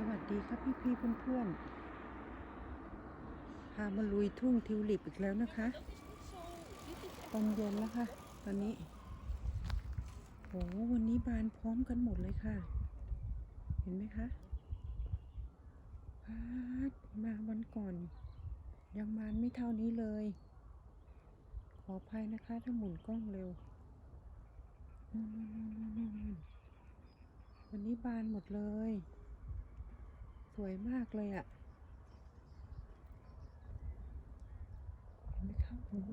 สวัสดีครับพี่พี่เพื่อนๆพามาลุยทุ่งทิวลิปอีกแล้วนะคะตอนเย็นแล้วค่ะ ตอนนี้โหวันนี้บานพร้อมกันหมดเลยค่ะ เห็นไหมคะพาดมาวันก่อน ยังบานไม่เท่านี้เลย ขออภัยนะคะถ้าหมุนกล้องเร็ววันนี้บานหมดเลย วยมากเลยอะ่ะเห็นไหมคะโอ้โห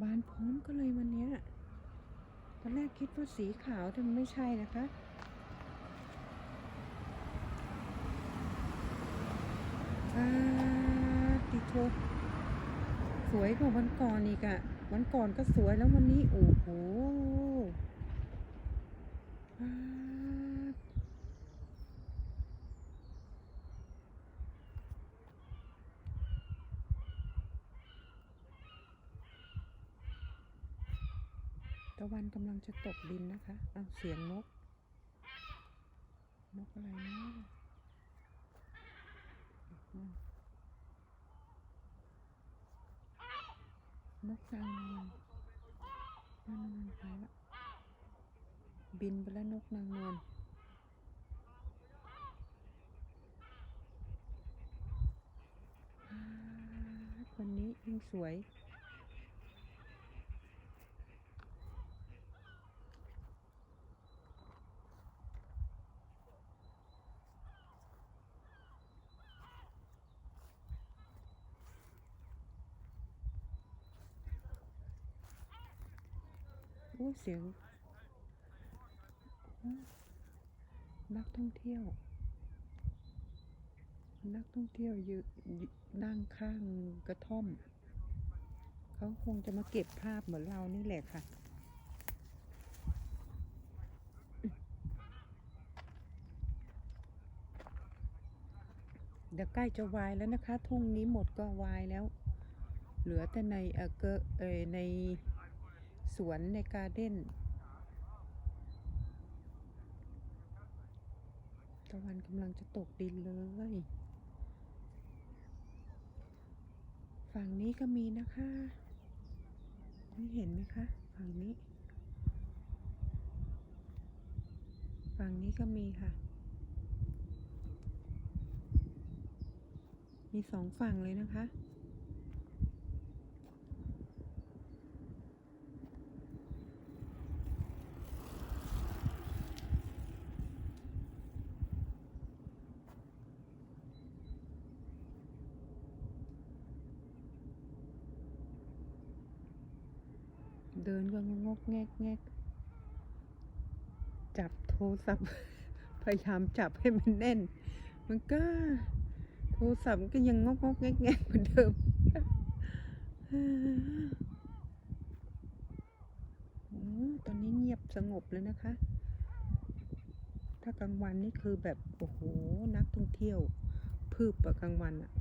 บานพร้อมก็เลยวันนี้ตอนแรกคิดว่าสีขาวแต่มันไม่ใช่นะคะติโทสวยกว่าวันก่อนอีกอะวันก่อนก็สวยแล้ววันนี้โอ้โหป๊าดตะวันกำลังจะตกดินนะคะ เอาเสียงนก นกอะไรนะอืมนกนางนวลนางนวลไปละบินไปแล้วนกนางนวลวันนี้ยิ่งสวย โอ้เสียงนักท่องเที่ยว นักท่องเที่ยวยืนยืนนั่งข้างกระท่อม เขาคงจะมาเก็บภาพเหมือนเรานี่แหละค่ะเดี๋ยวใกล้จะวายแล้วนะคะ ทุ่งนี้หมดก็วายแล้ว เหลือแต่ในเออเกอเออใน สวนในการ์เด้นตะวันกำลังจะตกดินเลย ฝั่งนี้ก็มีนะคะนี่เห็นไหมคะ ฝั่งนี้ ฝั่งนี้ก็มีค่ะ มีสองฝั่งเลยนะคะ เดินก็งกแงกแงกจับโทรศัพท์ พยายามจับให้มันแน่น มันก็ โทรศัพท์ก็ยังงกงกแงกแงกเหมือนเดิมอตอนนี้เงียบสงบเลยนะคะ ถ้ากลางวันนี่คือแบบ โอ้โห นักท่องเที่ยวพืบกลางวันอะ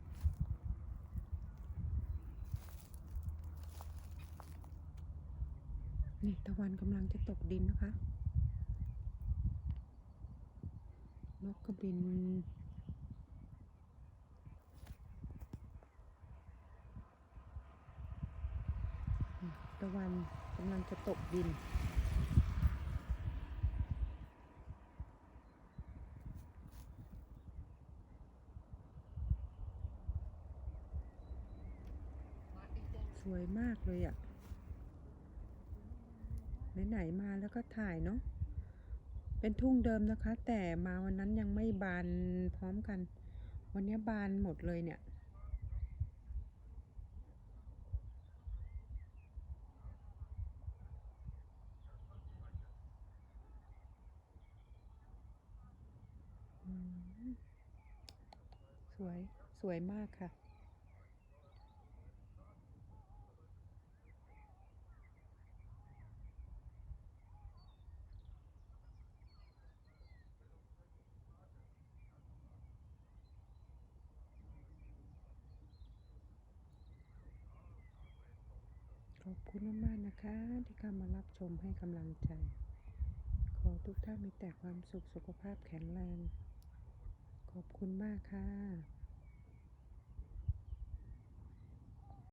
นี่ตะวันกำลังจะตกดินนะคะนกกระบิน ตะวันกำลังจะตกดินสวยมากเลยอะ่ะ ไหนๆมาแล้วก็ถ่ายเนาะเป็นทุ่งเดิมนะคะ แต่มาวันนั้นยังไม่บานพร้อมกัน วันนี้บานหมดเลยเนี่ย สวย สวยมากค่ะ ข อบคุณมากๆนะคะ ที่เข้ามารับชมให้กำลังใจ ขอทุกท่านมีแต่ความสุขสุขภาพแข็งแรง ขอบคุณมากค่ะ